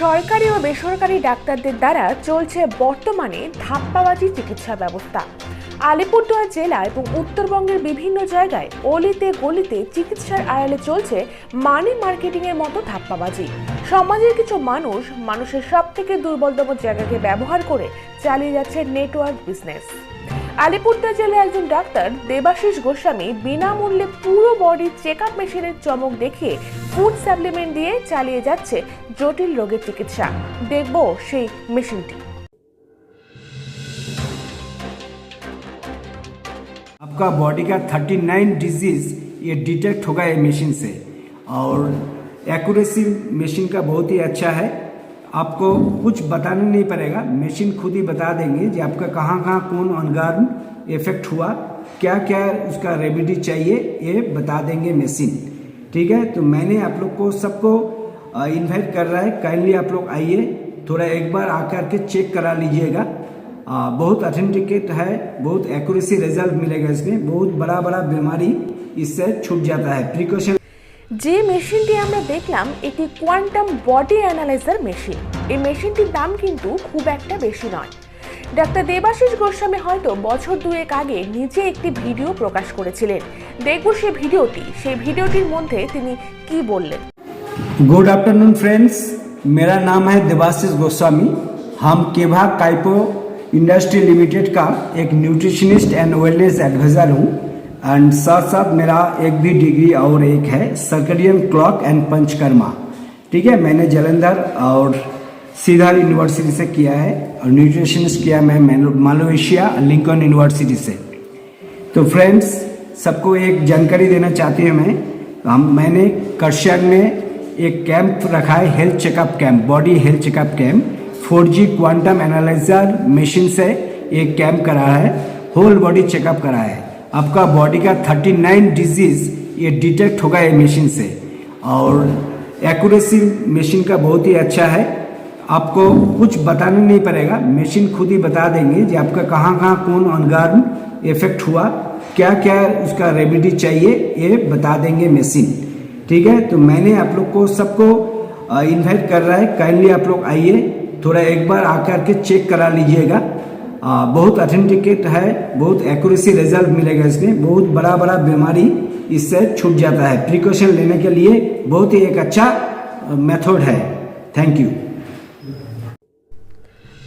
সরকারি ও বেসরকারি ডাক্তারদের দ্বারা চলছে বর্তমানে ধাপ্পাবাজি চিকিৎসা ব্যবস্থা। আলিপুরদুয়ার জেলা এবং উত্তরবঙ্গের বিভিন্ন জায়গায় অলিতে গলিতে চিকিৎসার আড়ালে চলছে মানি মার্কেটিং এর মতো ধাপ্পাবাজি। সমাজের কিছু মানুষ মানুষের সব থেকে দুর্বলতম জায়গাকে ব্যবহার করে চালিয়ে যাচ্ছে নেটওয়ার্ক বিজনেস আলিপুরদুয়ার জেলায় একজন ডাক্তার দেবাশিস গোস্বামী বিনামূল্যে পুরো বডি চেক আপ মেশিনের চমক দেখিয়ে ফুড সাপ্লিমেন্ট দিয়ে চালিয়ে যাচ্ছে জটিল রোগের চিকিৎসা দেখব সেই মেশিনটি आपका बॉडी का 39 डिजीज ये डिटेक्ट होगा ये मशीन से और एक्यूरेसी मशीन का बहुत ही अच्छा है आपको कुछ बताना नहीं पड़ेगा। मशीन खुद ही बता देंगे कि आपका कहाँ कहाँ कौन अनगार्न इफ़ेक्ट हुआ। क्या क्या उसका रेमेडी चाहिए, ये बता देंगे मशीन ठीक है? तो मैंने आप लोग को सबको इनवाइट कर रहा है। काइंडली आप लोग आइए। थोड़ा एक बार आकर के चेक करा लीजिएगा। बहुत अथेंटिकेट है, बहुत एक्यूरेसी रिज़ल्ट मिलेगा इसमें। बहुत बड़ा बड़ा बीमारी इससे छूट जाता है। प्रिकॉशन যে মেশিনটি আমরা দেখলাম এটি কোয়ান্টাম বডি অ্যানালাইজার মেশিন এই মেশিনটির দাম কিন্তু খুব একটা বেশি নয় ডাক্তার দেবাশিস গোস্বামী হয়তো বছর দুয়েক আগে নিজে একটি ভিডিও প্রকাশ করেছিলেন দেখব সেই ভিডিওটি সেই ভিডিওটির মধ্যে তিনি কি বললেন गुड आफ्टरनून फ्रेंड्स मेरा नाम है देवाशीष गोस्वामी हम केभा काइपो इंडस्ट्री लिमिटेड का एक न्यूट्रिशनिस्ट एंड वेलनेस एडवाइजर हूँ And साथ साथ मेरा एक भी डिग्री और एक है सर्कडियन क्लॉक एंड पंचकर्मा ठीक है, मैंने जलंधर और सीधा यूनिवर्सिटी से किया है, और न्यूट्रिशनिस्ट किया मैं मालवेशिया लिंकन यूनिवर्सिटी से। तो फ्रेंड्स सबको एक जानकारी देना चाहती हूँ मैं। हम, मैंने कर्शियन में एक कैंप रखा है health checkup camp body health checkup camp 4G quantum analyser machine से एक कैंप करा है होल बॉडी चेकअप करा है। आपका बॉडी का 39 डिज़ीज़ ये डिटेक्ट होगा ये मशीन से। और एक्यूरेसी मशीन का बहुत ही अच्छा है। आपको कुछ बताना नहीं पड़ेगा। मशीन खुद ही बता देंगे कि आपका कहाँ कहाँ कौन अनगार्न इफ़ेक्ट हुआ क्या क्या उसका रेमेडी चाहिए, ये बता देंगे मशीन ठीक है? तो मैंने आप लोग को सबको इन्वाइट कर रहा है। काइंडली आप लोग आइए। थोड़ा एक बार आकर के चेक करा लीजिएगा। बहुत अथेंटिकेट है बहुत एक्यूरेसी रिजल्ट मिलेगा इसमें बहुत बड़ा बड़ा बीमारी इससे छूट जाता है प्रिकॉशन लेने के लिए बहुत ही एक अच्छा मेथड है थैंक यू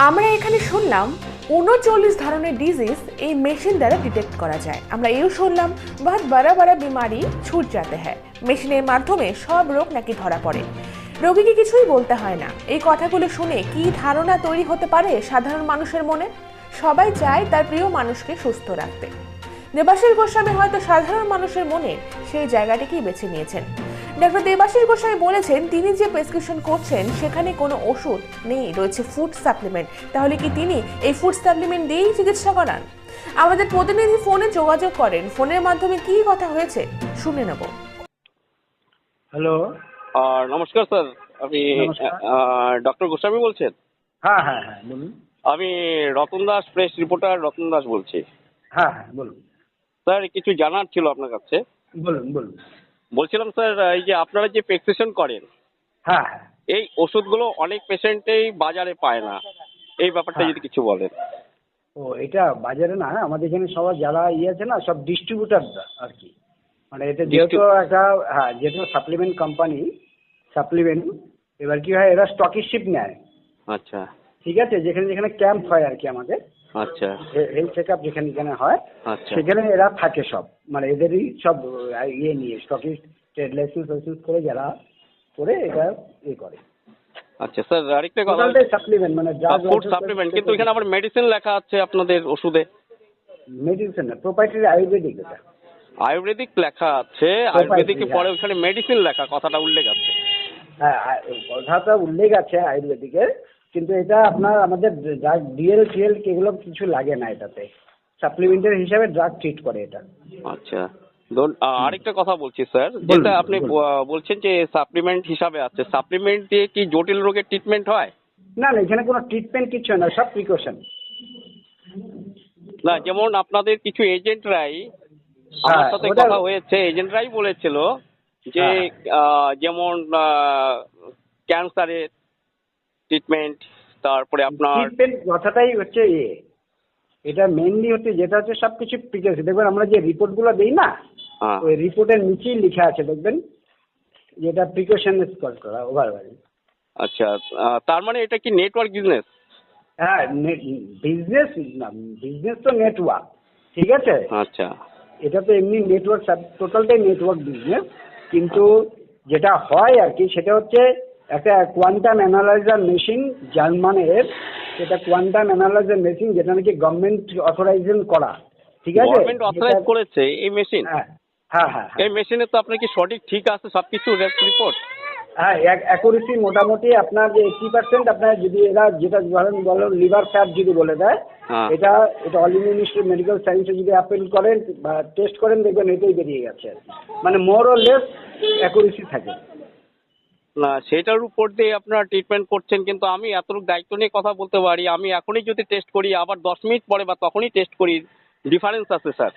আমরা এখানে শুনলাম উনচল্লিশ ধরনের ডিজিজ এই মেশিন দ্বারা ডিটেক্ট করা যায় আমরা এও শুনলাম বহুত বড় বড় বিমারি ছুট যাতে হ্যায় মেশিনের মাধ্যমে সব রোগ নাকি ধরা পড়ে রোগীকে কিছুই বলতে হয় না এই কথাগুলো শুনে কি ধারণা তৈরি হতে পারে সাধারণ মানুষের মনে সবাই চায় তার প্রিয় মানুষকে সুস্থ রাখতে। দেবাশিস গোস্বামী হয়তো সাধারণ মানুষের মনে সেই জায়গাটিকেই বেছে নিয়েছেন। ডাক্তার দেবাশিস গোস্বামী বলেছেন তিনি যে প্রেসক্রিপশন করছেন সেখানে কোনো ওষুধ নেই রয়েছে ফুড সাপ্লিমেন্ট। তাহলে কি তিনি এই ফুড সাপ্লিমেন্ট দিয়েই চিকিৎসা করান? আমাদের প্রতিনিধি ফোনে যোগাযোগ করেন। ফোনের মাধ্যমে কি কথা হয়েছে শুনে নেব। হ্যালো। নমস্কার স্যার। আপনি ডক্টর গোস্বামী বলছেন? হ্যাঁ হ্যাঁ হ্যাঁ বলুন। আমি রতন দাস প্রেস রিপোর্টার রতন দাস বলছি। হ্যাঁ হ্যাঁ বলুন। স্যার কিছু জানার ছিল আপনার কাছে? বলুন বলুন। বলছিলাম স্যার এই যে আপনারা যে প্রেসক্রিপশন করেন হ্যাঁ হ্যাঁ। এই ওষুধগুলো অনেক পেশেন্টেই বাজারে পায় না। এই ব্যাপারটা হ্যাঁ। যদি কিছু বলেন। ও এটা বাজারে না আমাদের এখানে সবার যারা ইয়ে আছে না সব ডিস্ট্রিবিউটার আর কি। মানে এটা যেহেতু একটা হ্যাঁ যেহেতু সাপ্লিমেন্ট কোম্পানি সাপ্লিমেন্ট এবার কি হয় এরা স্টকিশিপ নেয়। আচ্ছা। ঠিক আছে? যেখানে যেখানে ক্যাম্প হয় আর কি আমাদের। আচ্ছা। হেলথ চেক আপ যেখানে যেখানে হয় আচ্ছা। সেখানে এরা থাকে সব। মানে এদেরই সব ইয়ে নিয়ে স্টকিস্ট ট্রেড লাইসেন্স লাইসেন্স করে যারা করে এটা ইয়ে করে। আচ্ছা স্যার আরেকটা কথা। সাপ্লিমেন্ট মানে ফুড সাপ্লিমেন্ট কিন্তু এখানে আবার মেডিসিন লেখা আছে আপনাদের ওষুধে? মেডিসিন না প্রোপাইটারি আয়ুর্বেদিক এটা। আয়ুর্বেদিক লেখা আছে আয়ুর্বেদিকের হ্যাঁ। পরে ওখানে মেডিসিন লেখা কথাটা উল্লেখ আছে। হ্যাঁ কথাটা উল্লেখ আছে আয়ুর্বেদিকের কিন্তু এটা আপনার আমাদের ড্রাগ ডিএল টিএল এগুলো কিছু লাগে না এটাতে। সাপ্লিমেন্টের হিসাবে ড্রাগ ট্রিট করে এটা। আচ্ছা। ধরুন, আ, আরেকটা কথা বলছি স্যার যেটা আপনি বলছেন যে সাপ্লিমেন্ট হিসাবে আছে। সাপ্লিমেন্ট দিয়ে কি জটিল রোগের ট্রিটমেন্ট হয়? না না এখানে কোনো ট্রিটমেন্ট কিছু হয় না সব প্রিকশন না যেমন আপনাদের কিছু এজেন্টরাই আমার হ্যাঁ, সাথে কথা হয়েছে এজেন্টরাই বলেছিল যে হ্যাঁ। যেমন ক্যান্সারের ট্রিটমেন্ট তারপরে আপনার ট্রিটমেন্ট কথাটাই হচ্ছে এ এটা মেনলি হচ্ছে যেটা হচ্ছে সব কিছু প্রিকশন দেখবেন আমরা যে রিপোর্টগুলো দিই না হ্যাঁ। ওই রিপোর্টের নিচেই লেখা আছে দেখবেন? যেটা প্রিকশন কল করা ওভারঅল আচ্ছা তার মানে এটা কি নেটওয়ার্ক বিজনেস হ্যাঁ বিজনেস না বিজনেস তো নেটওয়ার্ক ঠিক আছে? আচ্ছা। এটা তো এমনি নেটওয়ার্ক টোটালটাই নেটওয়ার্ক বিজনেস কিন্তু যেটা হয় আর কি সেটা হচ্ছে একটা কোয়ান্টাম অ্যানালাইজার মেশিন জার্মানের সেটা কোয়ান্টাম অ্যানালাইজার মেশিন যেটা নাকি গভর্নমেন্ট অথরাইজেশন করা ঠিক আছে? গভর্নমেন্ট অথরাইজ করেছে এই মেশিন হ্যাঁ হ্যাঁ হ্যাঁ হ্যাঁ। এই মেশিনে তো আপনার কি সঠিক ঠিক আছে সবকিছু রিপোর্ট হ্যাঁ অ্যাকুরেসি মোটামুটি আপনার যে এইটটি পার্সেন্ট আপনার যদি এরা যেটা ধরেন বলো লিভার ফ্যাট যদি বলে দেয় হ্যাঁ। এটা এটা অল ইন্ডিয়া ইনস্টিটিউট মেডিকেল সায়েন্সে যদি অ্যাপেল করেন বা টেস্ট করেন দেখবেন এটাই বেরিয়ে গেছে মানে মোর ও লেস অ্যাকুরেসি থাকে। না সেটার উপর দিয়ে আপনারা ট্রিটমেন্ট করছেন কিন্তু আমি এতটুকু দায়িত্ব নিয়ে কথা বলতে পারি আমি এখনই যদি টেস্ট করি আবার দশ মিনিট পরে বা তখনই টেস্ট করি ডিফারেন্স আছে স্যার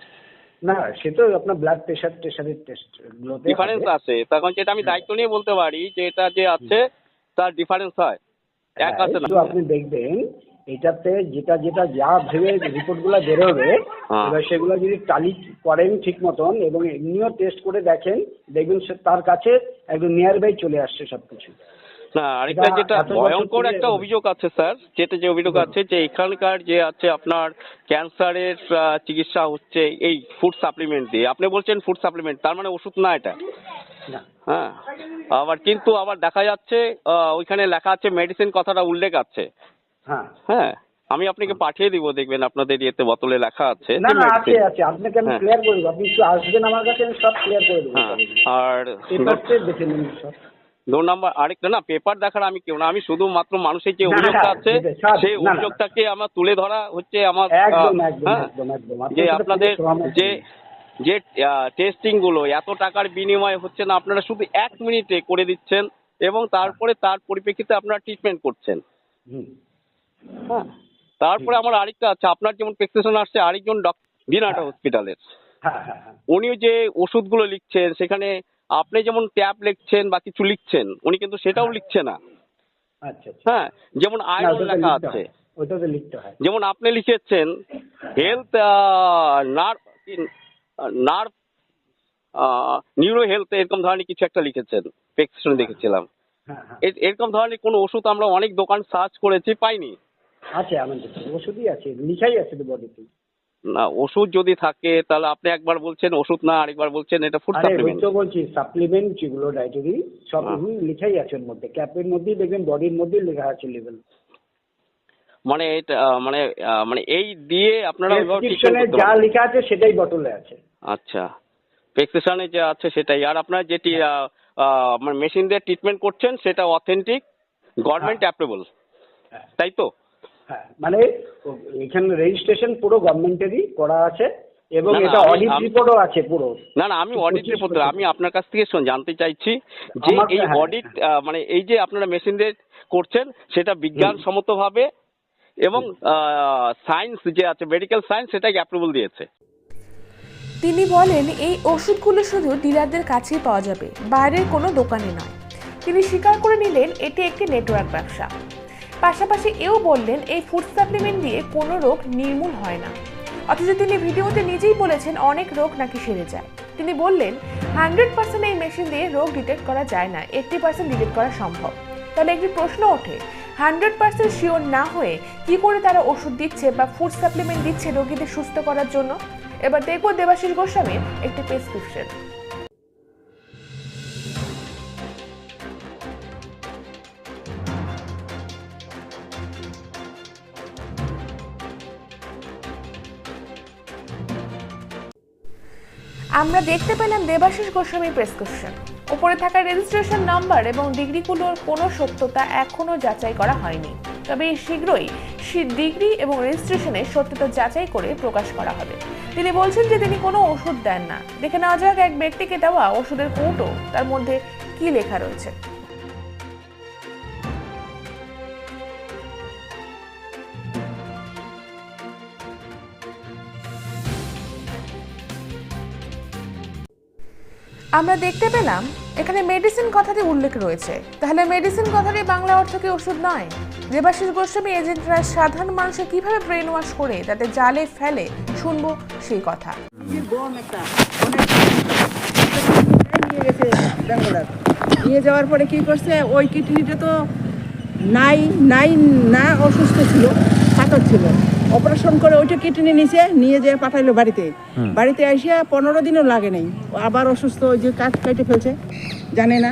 না সে তো আপনার ব্লাড প্রেশার প্রেশারের টেস্ট ডিফারেন্স আছে তখন যেটা আমি দায়িত্ব নিয়ে বলতে পারি যে এটা যে আছে তার ডিফারেন্স হয়। এক হ্যাঁ, আছে না। আপনি দেখবেন এটাতে যেটা যেটা যা ভেবে রিপোর্টগুলো বেরোবে হ্যাঁ। এবার সেগুলো যদি টালি করেন ঠিক মতন এবং এমনিও টেস্ট করে দেখেন দেখবেন সে তার কাছে একদম নিয়ার বাই চলে আসছে সবকিছু। না আরেকটা যেটা ভয়ঙ্কর একটা অভিযোগ আছে স্যার যেটা যে অভিযোগ আছে যে এখানকার যে আছে আপনার ক্যান্সারের চিকিৎসা হচ্ছে এই ফুড সাপ্লিমেন্ট দিয়ে। আপনি বলছেন ফুড সাপ্লিমেন্ট তার মানে ওষুধ না এটা? হ্যাঁ আবার কিন্তু আবার দেখা যাচ্ছে ওইখানে লেখা আছে মেডিসিন কথাটা উল্লেখ আছে। হ্যাঁ। হ্যাঁ আমি আপনাকে পাঠিয়ে দিব দেখবেন আপনাদের ইয়েতে বোতলে লেখা আছে। না না আছে আছে আপনাকে আমি হ্যাঁ। ক্লিয়ার করে দেবো আপনি একটু আসবেন আমার কাছে আমি সব ক্লিয়ার করে দেবো। হ্যাঁ আর পেপারসে দেখে নিন সব। দু নম্বর আরেকটা না পেপার দেখার আমি কেউ না আমি শুধুমাত্র মানুষের যে অভিযোগটা আছে সেই। অভিযোগটাকে আমার তুলে ধরা হচ্ছে আমার একদম একদম হ্যাঁ, একদম একদম। যে আপনাদের যে যে টেস্টিংগুলো এত টাকার বিনিময়ে হচ্ছে না আপনারা শুধু এক মিনিটে করে দিচ্ছেন এবং তারপরে তার পরিপ্রেক্ষিতে আপনারা ট্রিটমেন্ট করছেন। হুম। হ্যাঁ। তারপরে আমার আরেকটা আছে আপনার যেমন প্রেসক্রিপশন আসছে আরেকজন ডক্টর দিনাটা হসপিটালের। হ্যাঁ হ্যাঁ হ্যাঁ। উনিও যে ওষুধগুলো লিখছেন সেখানে আপনি যেমন ট্যাব লিখছেন বা কিছু লিখছেন উনি কিন্তু সেটাও লিখছে না। আচ্ছা আচ্ছা। হ্যাঁ যেমন আয়রন লেখা আছে। হয়। হয়। যেমন আপনি লিখেছেন health nerve nerve neuro health এরকম ধরনের কিছু একটা লিখেছেন প্রেসক্রিপশন দেখেছিলাম। হ্যাঁ হ্যাঁ। এরকম ধরনের কোনো ওষুধ আমরা অনেক দোকান সার্চ করেছি পাইনি। আছে আমাদের ওষুধই আছে লিখাই আছে তো বডিতে না ওষুধ যদি থাকে তাহলে আপনি একবার বলছেন ওষুধ না আরেকবার বলছেন এটা ফুড সাপ্লিমেন্ট তো বলছি সাপ্লিমেন্ট যেগুলো ডায়েটারি সব হ্যাঁ। লিখাই আছে ওর মধ্যে। ক্যাপের মধ্যেই দেখবেন বডির মধ্যেই লেখা আছে লেভেল মানে এটা মানে মানে এই দিয়ে আপনারা প্রেসক্রিপশনে যা লেখা আছে সেটাই বটলে আছে। আচ্ছা। প্রেসক্রিপশনে যে আছে সেটাই। আর আপনার যেটি আহ, মানে মেশিন দিয়ে ট্রিটমেন্ট করছেন সেটা অথেন্টিক গভর্নমেন্ট অ্যাপ্রুভেল হ্যাঁ। তাই তো? হ্যাঁ মানে এখানে রেজিস্ট্রেশন পুরো গভর্নমেন্টেরই করা আছে এবং এটা আমি- অডিট রিপোর্টও আছে পুরো। না না আমি অডিট রিপোর্ট। আমি আপনার কাছ থেকে শোন- জানতে চাইছি যে এই হ্যাঁ, অডিট মানে এই যে আপনারা মেশিন দিয়ে করছেন সেটা বিজ্ঞানসম্মত ভাবে এবং সায়েন্স যে আছে মেডিকেল সায়েন্স সেটাকে অ্যাপ্রুভাল দিয়েছে। তিনি বলেন এই ওষুধগুলো শুধু ডিলারদের কাছেই পাওয়া যাবে বাইরের কোনো দোকানে নয়। তিনি স্বীকার করে নিলেন এটি একটি নেটওয়ার্ক ব্যবসা। পাশাপাশি এও বললেন, এই ফুড সাপ্লিমেন্ট দিয়ে কোনো রোগ নির্মূল হয় না। অথচ তিনি ভিডিওতে নিজেই বলেছেন, অনেক রোগ নাকি সেরে যায়। তিনি বললেন হান্ড্রেড পার্সেন্ট এই মেশিন দিয়ে রোগ ডিটেক্ট করা যায় না এইটটি পার্সেন্ট ডিটেক্ট করা সম্ভব। তাহলে একটি প্রশ্ন ওঠে হান্ড্রেড পার্সেন্ট শিওর না হয়ে কি করে তারা ওষুধ দিচ্ছে বা ফুড সাপ্লিমেন্ট দিচ্ছে রোগীদের সুস্থ করার জন্য? এবার দেখব দেবাশিস গোস্বামীর একটি প্রেসক্রিপশন আমরা দেখতে পেলাম দেবাশিস গোস্বামীর প্রেসক্রিপশন উপরে থাকা রেজিস্ট্রেশন নাম্বার এবং ডিগ্রিগুলোর কোনো সত্যতা এখনও যাচাই করা হয়নি। তবে শীঘ্রই ডিগ্রি এবং রেজিস্ট্রেশনের সত্যতা যাচাই করে প্রকাশ করা হবে। তিনি বলছেন যে তিনি কোনো ওষুধ দেন না। দেখে নেওয়া যাক এক ব্যক্তিকে দেওয়া ওষুধের কৌটো তার মধ্যে কি লেখা রয়েছে। আমরা দেখতে পেলাম, এখানে মেডিসিন কথাটি উল্লেখ রয়েছে। তাহলে মেডিসিন কথাটি বাংলা অর্থ কি ওষুধ নয়? দেবাশিস গোস্বামী এজেন্টরা সাধারণ মানুষকে কীভাবে ব্রেন ওয়াশ করে, তাতে জালে ফেলে, শুনব সেই কথা। নিয়ে যাওয়ার পরে কি করছে, ওই কিডনিটা তো নাই নাই, না অসুস্থ ছিল। পাথর ছিল। অপারেশন করে ওইটা কিডনি নিচে নিয়ে যেয়ে পাঠাইলো বাড়িতে। বাড়িতে আসিয়া পনেরো দিনও লাগে নাই। আবার অসুস্থ ওই যে কাঠ কেটে ফেলছে জানে না।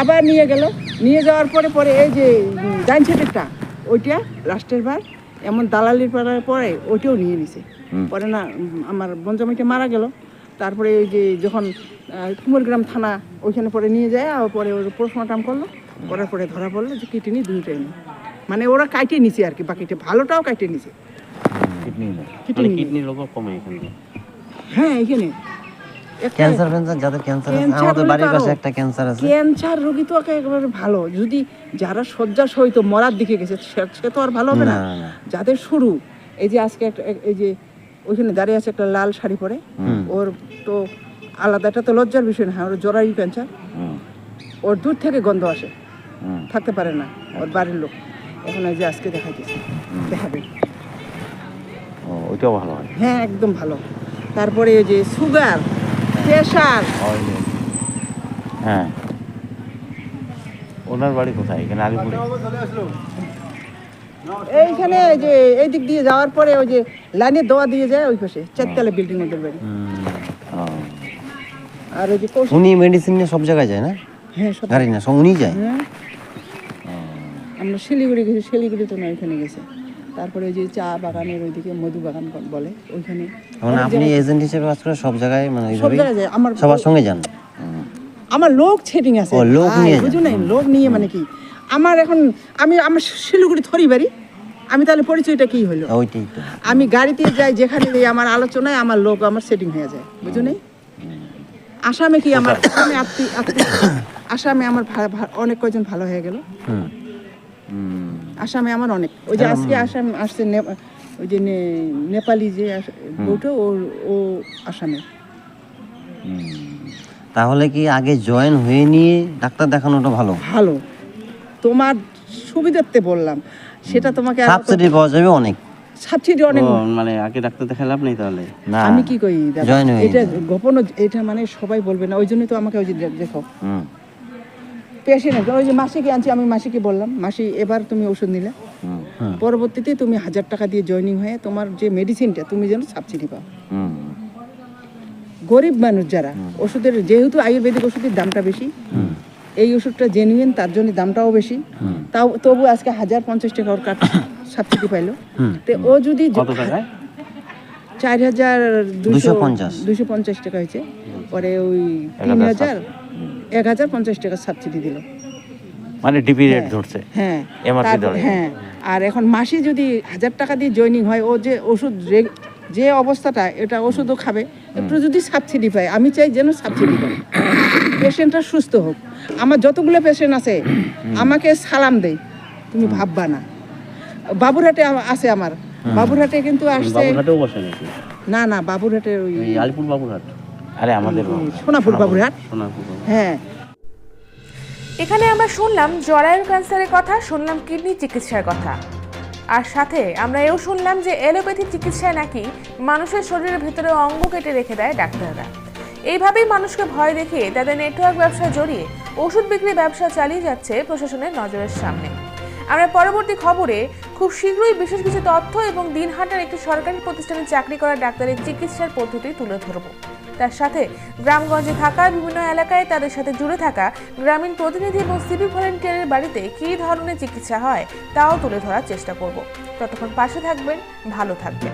আবার নিয়ে গেল। নিয়ে যাওয়ার পরে পরে এই যে ডাইন সাইডেরটা ওইটা লাস্টের বার এমন দালালির পাড়ার পরে ওইটাও নিয়ে নিছে। পরে না আমার বঞ্জামিটা মারা গেল। তারপরে ওই যে যখন কুমোরগ্রাম থানা ওইখানে পরে নিয়ে যায় আর পরে ওর পোস্টমর্টম করল। করার পরে ধরা পড়ল যে কিডনি দুইটাই নেই। মানে ওরা কাইটে নিছে আর কি বাকিটা ভালোটাও কাইটে নিছে। কিডনি কিডনি কমে এখানে হ্যাঁ এখানে। ক্যান্সার ফ্যান্সার যাদের ক্যান্সার আছে আমাদের বাড়ির পাশে একটা ক্যান্সার আছে। ক্যান্সার রোগী তো একেবারে ভালো। যদি যারা শয্যা সহিত মরার দিকে গেছে সে- সে তো আর ভালো হবে না। যাদের শুরু এই যে আজকে একটা এই যে ওইখানে দাঁড়িয়ে আছে একটা লাল শাড়ি পরে ওর তো আলাদা এটা তো লজ্জার বিষয় না হ্যাঁ, ওর জরায়ু ক্যান্সার। হুম, ওর দূর থেকে গন্ধ আসে। থাকতে পারে না ওর বাড়ির লোক। এখন যে আজকে দেখাইতেছে। দেখাবে। ও, ওইটাও ভালো হয়। হ্যাঁ একদম ভালো। তারপরে ওই যে সুগার প্রেশার। হ্যাঁ ওনার বাড়ি কোথায়? এখানে আলিপুরে। এইখানে এই যে এই দিক দিয়ে যাওয়ার পরে ওই যে লাইনের দোয়া দিয়ে যায় ওই পাশে চারতলা বিল্ডিং ওদের বাড়ি। আর ওই যে উনি মেডিসিন নিয়ে সব জায়গায় যায় না? হ্যাঁ সব গাড়ি না সব উনি যায়। হ্যাঁ। আমরা শিলিগুড়ি গেছি শিলিগুড়ি তো না ওইখানে গেছে। তারপরে ওই যে চা বাগানের ওইদিকে মধু বাগান বলে ওইখানে। মানে আপনি এজেন্ট হিসেবে কাজ করে সব জায়গায় মানে সব জায়গায় আমার সবার সঙ্গে যান? আমার লোক সেটিং আছে। ও, লোক নিয়ে যান। বুঝো নাই লোক নিয়ে মানে কি? আমার এখন আমি আমার শিলিগুড়ি থরি বাড়ি। আমি তাহলে পরিচয়টা কি হলো? ওইটাই তো। আমি গাড়িতে যাই যেখানে যাই আমার আলোচনায় আমার লোক আমার সেটিং হয়ে যায়। বুঝো নাই? আসামে কি আমার আসামে আত্মীয় আত্মীয় আসামে আমার অনেক কয়জন ভালো হয়ে গেল? আসামে আমার অনেক। ওই যে আজকে আসাম আসছে ওই যে নেপালি যে বউটা ও ও আসামে। তাহলে কি আগে জয়েন হয়ে নিয়ে ডাক্তার দেখানোটা ভালো? ভালো। তোমার সুবিধার্থে বললাম। সেটা তোমাকে সাবসিডি পাওয়া যাবে অনেক। সাবসিডি অনেক। মানে আগে ডাক্তার দেখা লাভ নেই তাহলে? না। আমি কি কই হয়ে এটা গোপন এটা মানে সবাই বলবে না। ওই জন্যই তো আমাকে ওই যে দেখো। হুম। পেশেন্ট ওই যে মাসিকে আনছি আমি মাসিকে বললাম মাসি এবার তুমি ওষুধ নিলে। হুম। পরবর্তীতে তুমি হাজার টাকা দিয়ে জয়েনিং হয়ে তোমার যে মেডিসিনটা তুমি যেন সাবসিডি পাও। গরিব মানুষ যারা ওষুধের যেহেতু আয়ুর্বেদিক ওষুধের দামটা বেশি এই ওষুধটা জেনুইন তার জন্য দামটাও বেশি। তাও তবু আজকে হাজার পঞ্চাশ টাকা ওর কাট সাবসিডি পাইলো। তো ও যদি চার হাজার দুশো 250 দুশো পঞ্চাশ টাকা হয়েছে। পরে ওই তিন হাজার এক হাজার পঞ্চাশ টাকা সাবসিডি দিল। মানে ডিপি রেট ধরছে? হ্যাঁ। MRP ধরে। হ্যাঁ আর এখন মাসে যদি হাজার টাকা দিয়ে জয়েনিং হয় ও যে ওষুধ যে অবস্থাটা এটা ওষুধও খাবে। একটু যদি সাবসিডি পায় আমি চাই যেন সাবসিডি পায় পেশেন্টটা সুস্থ হোক। আমার যতগুলো পেশেন্ট আছে আমাকে সালাম দেয় তুমি ভাববা না। বাবুরহাটে আছে আমার। বাবুরহাটে কিন্তু আসছে না না বাবুরহাটে ওই আলিপুর বাবুরহাট। আরে আমাদের সোনাপুর বাবুরহাট? হ্যাঁ। এখানে আমরা শুনলাম জরায়ুর ক্যান্সারের কথা শুনলাম কিডনি চিকিৎসার কথা। আর সাথে আমরা এও শুনলাম যে এলোপ্যাথি চিকিৎসায় নাকি মানুষের শরীরের ভেতরে অঙ্গ কেটে রেখে দেয় ডাক্তাররা। এইভাবেই মানুষকে ভয় দেখিয়ে তাদের নেটওয়ার্ক ব্যবসায় জড়িয়ে ওষুধ বিক্রি ব্যবসা চালিয়ে যাচ্ছে প্রশাসনের নজরের সামনে। আমরা পরবর্তী খবরে খুব শীঘ্রই বিশেষ কিছু তথ্য এবং দিনহাটার একটি সরকারি প্রতিষ্ঠানে চাকরি করা ডাক্তারের চিকিৎসার পদ্ধতি তুলে ধরব। তার সাথে। গ্রামগঞ্জে থাকা বিভিন্ন এলাকায় তাদের সাথে জুড়ে থাকা গ্রামীণ প্রতিনিধি এবং সিভিক ভলেন্টিয়ারের বাড়িতে কী ধরনের চিকিৎসা হয়, তাও তুলে ধরার চেষ্টা করব। ততক্ষণ পাশে থাকবেন, ভালো থাকবেন।